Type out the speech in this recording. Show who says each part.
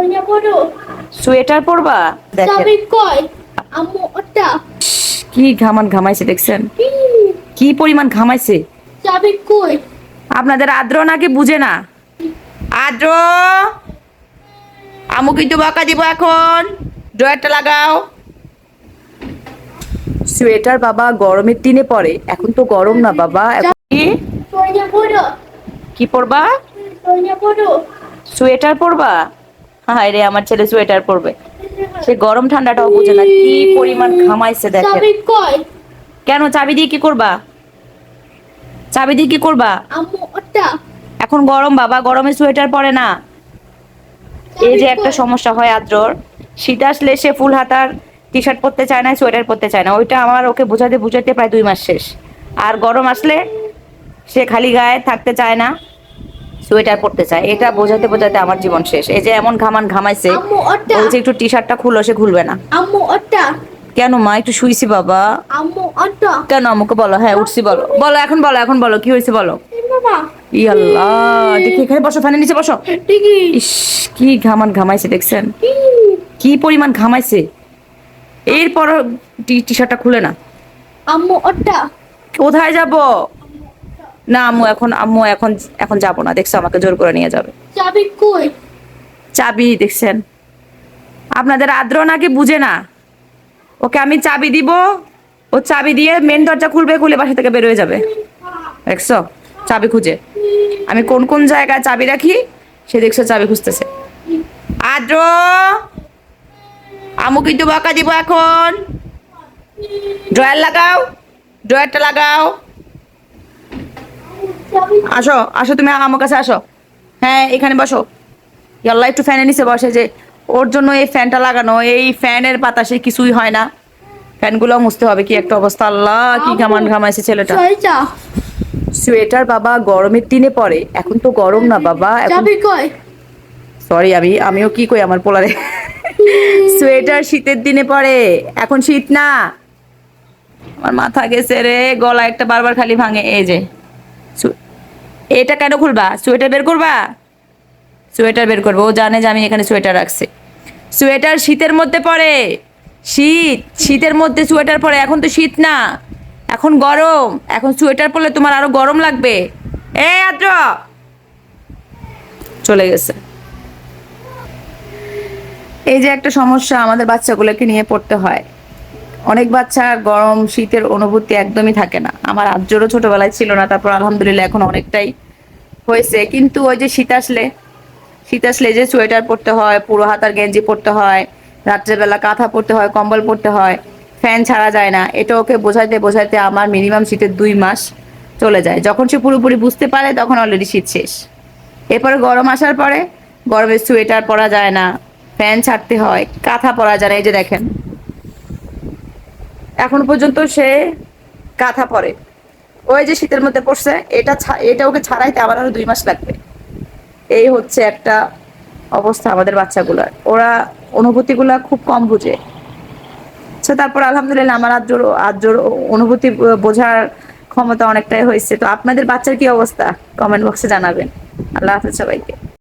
Speaker 1: সোনিয়া পড়ো।
Speaker 2: সোয়েটার পরবা? দেখেন।
Speaker 1: চাবি কই? আম্মু ওটা।
Speaker 2: কি ঘামান ঘামাইছে দেখছেন?
Speaker 1: কি?
Speaker 2: পরিমাণ ঘামাইছে?
Speaker 1: চাবি কই?
Speaker 2: আপনাদের আদ্র নাকি বুঝে না? আদ্র! আমু কিন্তু বকা দিব এখন। ড্রয়ারটা লাগাও। সোয়েটার বাবা গরমের দিনে পরে। এখন তো গরম না বাবা। কি? পরবা? সোয়েটার পরবা? হায় রে আমার ছেলে সোয়েটার পরবে। সে গরম ঠান্ডাটাও বুঝে না কি পরিমাণ ঘামাইছে দেখেন।
Speaker 1: চাবি কই?
Speaker 2: কেন চাবি দিয়ে কি করবা? চাবি দিয়ে কি করবা? এখন গরম বাবা গরমে সোয়েটার পরে না। এই যে একটা সমস্যা হয় আদ্রর। শীত আসলে সে ফুল হাতার টি শার্ট পরতে চায় না সোয়েটার পরতে চায় না। ওইটা আমার ওকে বোঝাতে বুঝাতে প্রায় দুই মাস শেষ। আর গরম আসলে সে খালি গায়ে থাকতে চায় না। সোয়েটার পরতে চায়। এটা বোঝাতে বোঝাতে আমার জীবন শেষ। এই যে এমন ঘামান ঘামাইছে বলছে একটু টি শার্টটা খুলো সে খুলবে না।
Speaker 1: আম্মু ওটা
Speaker 2: কেন মা একটু শুইছি বাবা।
Speaker 1: আম্মু ওটা
Speaker 2: কেন আমাকে বলো? হ্যাঁ উঠছি বলো। বলো এখন বলো এখন বলো কি হয়েছে বলো? ই আল্লাহ দেখি এখানে বসো ফ্যানের নিচে বসো। ইস কি ঘামান ঘামাইছে দেখছেন?
Speaker 1: কি?
Speaker 2: পরিমাণ ঘামাইছে? এরপর টি শার্টটা খুলে না।
Speaker 1: আম্মু ওটা
Speaker 2: কোথায় যাব? না আম্মু এখন আম্মু এখন এখন যাব না দেখছ আমাকে জোর করে নিয়ে যাবে।
Speaker 1: চাবি কই?
Speaker 2: চাবি দেখছেন? আপনাদের আদ্র নাকি বুঝে না। ওকে আমি চাবি দিব ও চাবি দিয়ে মেন দরজা খুলবে খুলে বাসা থেকে বেরোয় যাবে। দেখছ? চাবি খুঁজে। আমি কোন কোন জায়গায় চাবি রাখি সে দেখছ চাবি খুঁজতেছে। আদ্র! আমু কিন্তু বকা দিব এখন। ড্রয়ার লাগাও ড্রয়ারটা লাগাও। আসো আসো তুমি আমার কাছে আসো। হ্যাঁ এখানে বসো। ইয়াল্লা একটু ফ্যানের নিচে বসে যে ওর জন্য এই ফ্যানটা লাগানো এই ফ্যানের বাতাসে কিছুই হয় না। ফ্যানগুলো মুছতে হবে কি একটা অবস্থা। আল্লাহ কি ঘামান ঘামাইছে ছেলেটা। সোয়েটার বাবা গরমের দিনে পরে। এখন তো গরম না বাবা এখন সরি আমি আমিও কি কই আমার পোলারে? সোয়েটার শীতের দিনে পরে এখন শীত না। আমার মাথা গেছে রে গলা একটা বারবার খালি ভাঙে এই যে। এটা কেন খুলবা? সোয়েটার বের করবা? সোয়েটার বের করব। ও জানে যে আমি এখানে সোয়েটার রাখছি। সোয়েটার শীতের মধ্যে পড়ে। শীত, শীতের মধ্যে সোয়েটার পরে এখন তো শীত না। এখন গরম। এখন সোয়েটার পরলে তোমার আরও গরম লাগবে। এ, আদ্র! চলে গেছে। এই যে একটা সমস্যা আমাদের বাচ্চাগুলোকে নিয়ে পড়তে হয়। অনেক বাচ্চার গরম শীতের অনুভূতি একদমই থাকে না। আমার আজ্জরও ছোটবেলায় ছিল না, তারপর আলহামদুলিল্লাহ এখন অনেকটাই হয়েছে। কিন্তু ওই যে শীত আসলে শীত আসলে যে সোয়েটার পরতে হয়, পুরো হাতার গেঞ্জি পরতে হয়, রাত্রেবেলা কাঁথা পরতে হয়, কম্বল পরতে হয়, ফ্যান ছাড়া যায় না। এটা ওকে বোঝাইতে বোঝাইতে আমার মিনিমাম শীতের দুই মাস চলে যায়। যখন সে পুরোপুরি বুঝতে পারে, তখন অলরেডি শীত শেষ। এরপরে গরম আসার পরে, গরমে সোয়েটার পরা যায় না, ফ্যান ছাড়তে হয়, কাঁথা পরা যায় না। এই যে দেখেন এখন পর্যন্ত সে কাঁথা পরে ওই যে শীতের মধ্যে পড়ছে, এটা এটা ওকে ছাড়াইতে আবার আরও দুই মাস লাগবে। এই হচ্ছে একটা অবস্থা আমাদের বাচ্চাগুলোর। ওরা অনুভূতিগুলা খুব কম বুঝে। তো তারপর আলহামদুলিল্লাহ আমার আজ্জোর আজ্জোর অনুভূতি বোঝার ক্ষমতা অনেকটাই হয়েছে। তো আপনাদের বাচ্চার কি অবস্থা? কমেন্ট বক্সে জানাবেন। আল্লাহ হাফেজ সবাইকে।